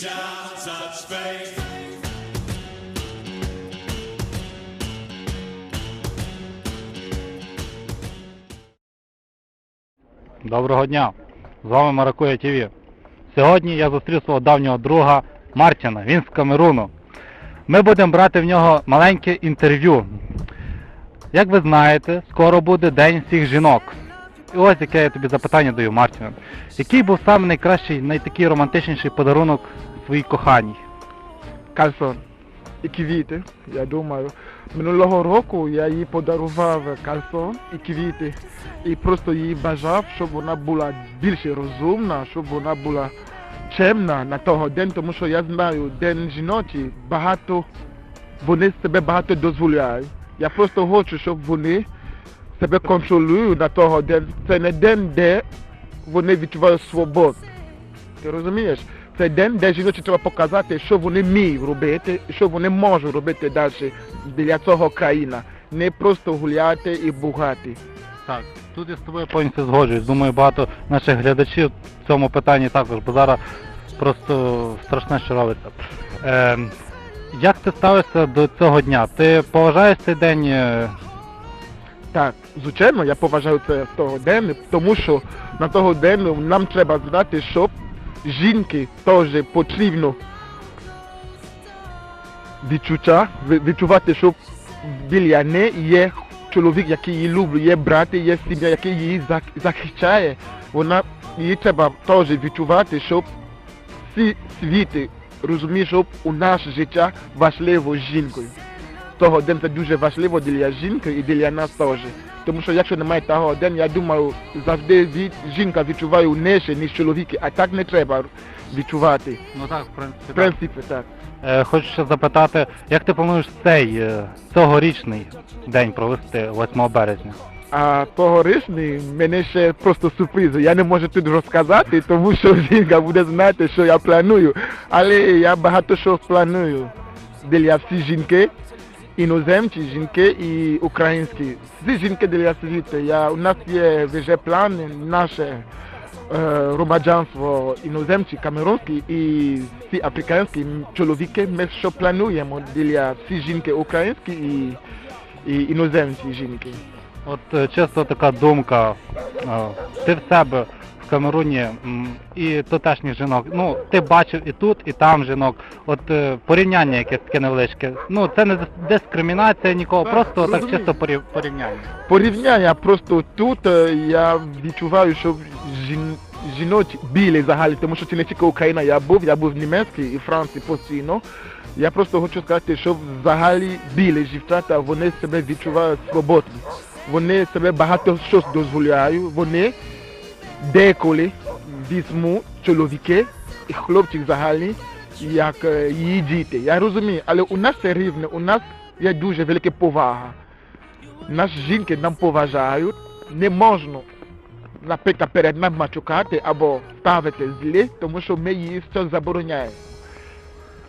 shall such faith. Доброго дня! З вами Маракуя ТВ. Сьогодні я зустрів свого давнього друга Мартіна, він з Камеруну. Ми будемо брати в нього маленьке інтерв'ю. Як ви знаєте, скоро буде День всіх жінок. І ось яке я тобі запитання даю, Мартіна. Який був саме найкращий, найтакий романтичніший подарунок своїй коханій? кальсон і квіти, я думаю. Минулого року я їй подарував кальсон і квіти. І просто їй бажав, щоб вона була більш розумна, щоб вона була чемна на того день, тому що я знаю, день жіночий багато, вони себе багато дозволяють. Я просто хочу, щоб вони себе контролюють на того день. Це не день, де вони відчувають свободу. Ти розумієш? Це день, де жіночі треба показати, що вони вміють робити, що вони можуть робити далі для цього країна. Не просто гуляти і бугати. Так, тут я з тобою повністю згоджуюсь. Думаю, багато наших глядачів в цьому питанні також, бо зараз просто страшне, що робиться. Е, як ти ставишся до цього дня? Ти поважаєш цей день? Так, звичайно, я поважаю це того день, тому що на того день нам треба знати, що жінки теж потрібно відчуття, відчувати, що біля неї є чоловік, який її любить, є брат, є сім'я, який її захищає. Вона їй треба теж відчувати, щоб всі світи розуміють, що у нас життя важливо жінкою. Того день це дуже важливо для жінки і для нас теж. Тому що якщо немає того день, я думаю, завжди від, жінка відчуває нижче, ніж чоловіки, а так не треба відчувати. Ну так, в принципі. В принципі, так. Е, хочу ще запитати, як ти плануєш цей е, цьогорічний день провести 8 березня? А тогорічний мене ще просто сюрприз. Я не можу тут розказати, тому що жінка буде знати, що я планую. Але я багато що планую для всі жінки, іноземці жінки і українські. Всі жінки для світу. Я, у нас є вже плани, наше громадянство іноземці, камерунські і всі африканські чоловіки. Ми що плануємо для всі жінки українські і, і іноземці жінки. От чисто така думка, ти в себе Камеруні і тутешніх жінок. Ну, ти бачив і тут, і там жінок. От е, порівняння якесь таке невеличке. Ну, це не дис- дискримінація нікого, просто так чисто порів- порівняння. Порівняння просто тут е, я відчуваю, що жін, жіночі білі взагалі, тому що це не тільки Україна, я був, я був в Німецькій і Франції постійно. Я просто хочу сказати, що взагалі білі дівчата, вони себе відчувають свободно. Вони себе багато щось дозволяють, вони деколи візьмуть чоловіки і хлопці взагалі, як її діти. Я розумію, але у нас це рівне, у нас є дуже велика повага. Нас жінки нам поважають, не можна, наприклад, перед нами мачукати або ставити злі, тому що ми її все забороняємо.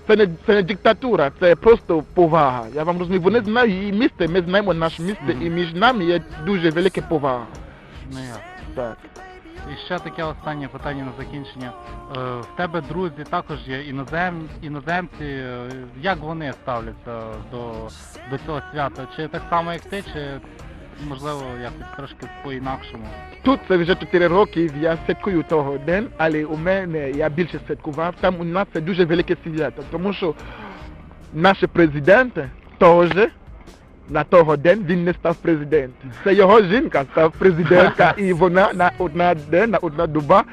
Це не, це не диктатура, це просто повага. Я вам розумію, вони знають її місце, ми знаємо наше місце, і між нами є дуже велика повага. Так. І ще таке останнє питання на закінчення. Е, в тебе друзі також є інозем, іноземці. Е, Як вони ставляться до, до цього свята? Чи так само, як ти, чи можливо якось трошки по-інакшому? Тут це вже 4 роки, я святкую того день, але у мене я більше святкував. Там у нас це дуже велике свято, тому що наш президент теж на того день він не став президентом. Це його жінка став президентка, і вона на одна день, на одна доба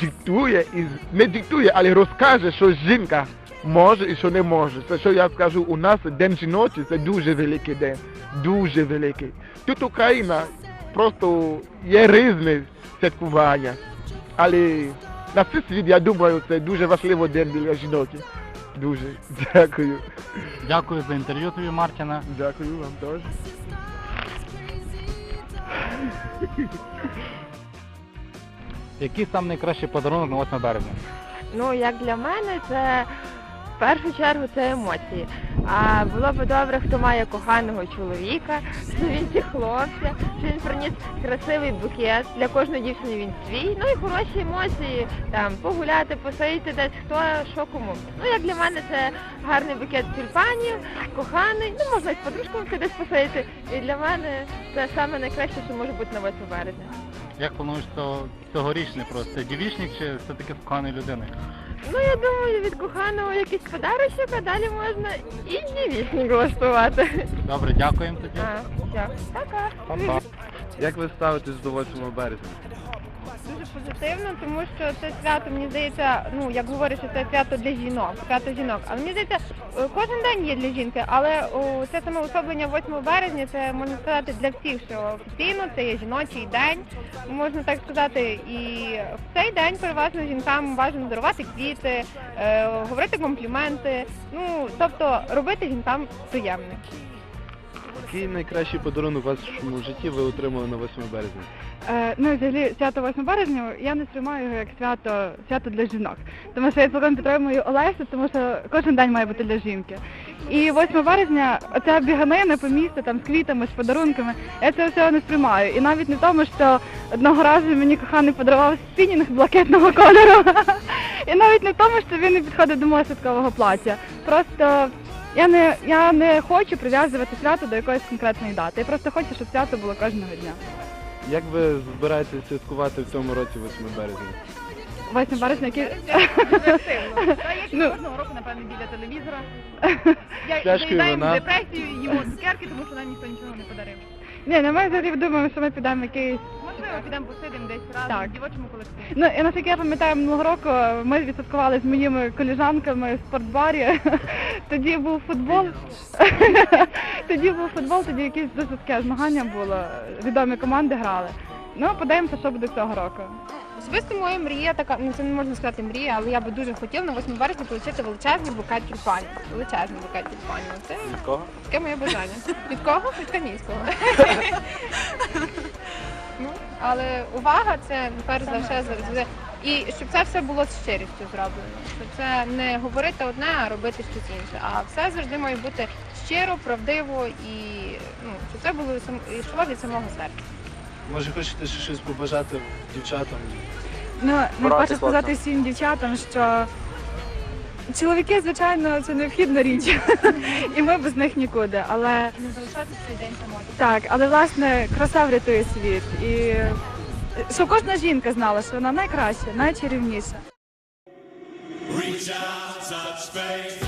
диктує і не диктує, але розкаже, що жінка може і що не може. Це що я скажу, у нас день жіночий, це дуже великий день, дуже великий. Тут Україна просто є різне святкування, але на всі світ, я думаю, це дуже важливий день для жінок. Дуже. Дякую. Дякую за інтерв'ю тобі, Мартіна. Дякую вам теж. Який сам найкращий подарунок на 8 березня? Ну, як для мене, це В першу чергу це емоції. А було б добре, хто має коханого чоловіка, що він чи хлопця, що він приніс красивий букет. Для кожної дівчини він свій. Ну і хороші емоції, там погуляти, посидіти десь хто що кому. Ну як для мене це гарний букет тюльпанів, коханий. Ну можна з подружками десь посидіти. І для мене це саме найкраще, що може бути на 8 березня. Як плануєш цього, цьогорічний просто? Дівічник чи все-таки в коханої людини? Ну, я думаю, від коханого якийсь подарочок, а далі можна і дівічник влаштувати. Добре, дякуємо тоді. А, все. Пока. Па-па. Як ви ставитесь до 8 березня? Дуже позитивно, тому що це свято, мені здається, ну як говорять, що це свято для жінок, свято жінок. Але мені здається, е, кожен день є для жінки, але о, це саме особлення 8 березня, це можна сказати для всіх, що офіційно це є жіночий день, можна так сказати. І в цей день переважно жінкам бажано дарувати квіти, е, говорити компліменти. Ну тобто робити жінкам приємне. Який найкращий подарунок у вашому житті ви отримали на 8 березня? Е, ну, взагалі, свято 8 березня, я не сприймаю його як свято, свято для жінок. Тому що я цілком підтримую Олесю, тому що кожен день має бути для жінки. І 8 березня, оця біганина по місту, там, з квітами, з подарунками, я цього всього не сприймаю. І навіть не в тому, що одного разу мені коханий подарував спінінг блакитного кольору. І навіть не в тому, що він не підходить до мого святкового плаття. Просто я не, я не хочу прив'язувати свято до якоїсь конкретної дати. Я просто хочу, щоб свято було кожного дня. Як ви збираєтесь святкувати в цьому році 8 березня? 8 березня, який... Ну, Кожного року, напевно, біля телевізора. Я Чашкою заїдаємо вина. депресію, їмо цукерки, тому що нам ніхто нічого не подарив. Ні, ну ми взагалі думаємо, що ми підемо якийсь. Можливо, підемо посидимо десь разом Так. в дівочому колективі. Ну і наскільки я пам'ятаю минулого року, ми відсвяткували з моїми коліжанками в спортбарі. Тоді був футбол. тоді був футбол, тоді якесь дуже таке змагання було. Відомі команди грали. Ну, подивимося, що буде цього року. Особисто моя мрія така, ну це не можна сказати мрія, але я би дуже хотіла на 8 березня отримати величезний букет тюльпанів. Величезний букет тюльпанів. Це Від кого? таке моє бажання. Від кого? Від Камінського. ну, але увага це перш за все завжди. І щоб це все було з щирістю зроблено. Щоб це не говорити одне, а робити щось інше. А все завжди має бути щиро, правдиво і ну, щоб це було сам- йшло від самого серця. Може хочете ще щось побажати дівчатам? Ну, не хочу сказати всім дівчатам, що чоловіки, звичайно, це необхідна річ, і ми без них нікуди. Але Не залишати цей день самотньо. так, але власне краса врятує світ. І щоб кожна жінка знала, що вона найкраща, найчарівніша. Reach out, touch faith.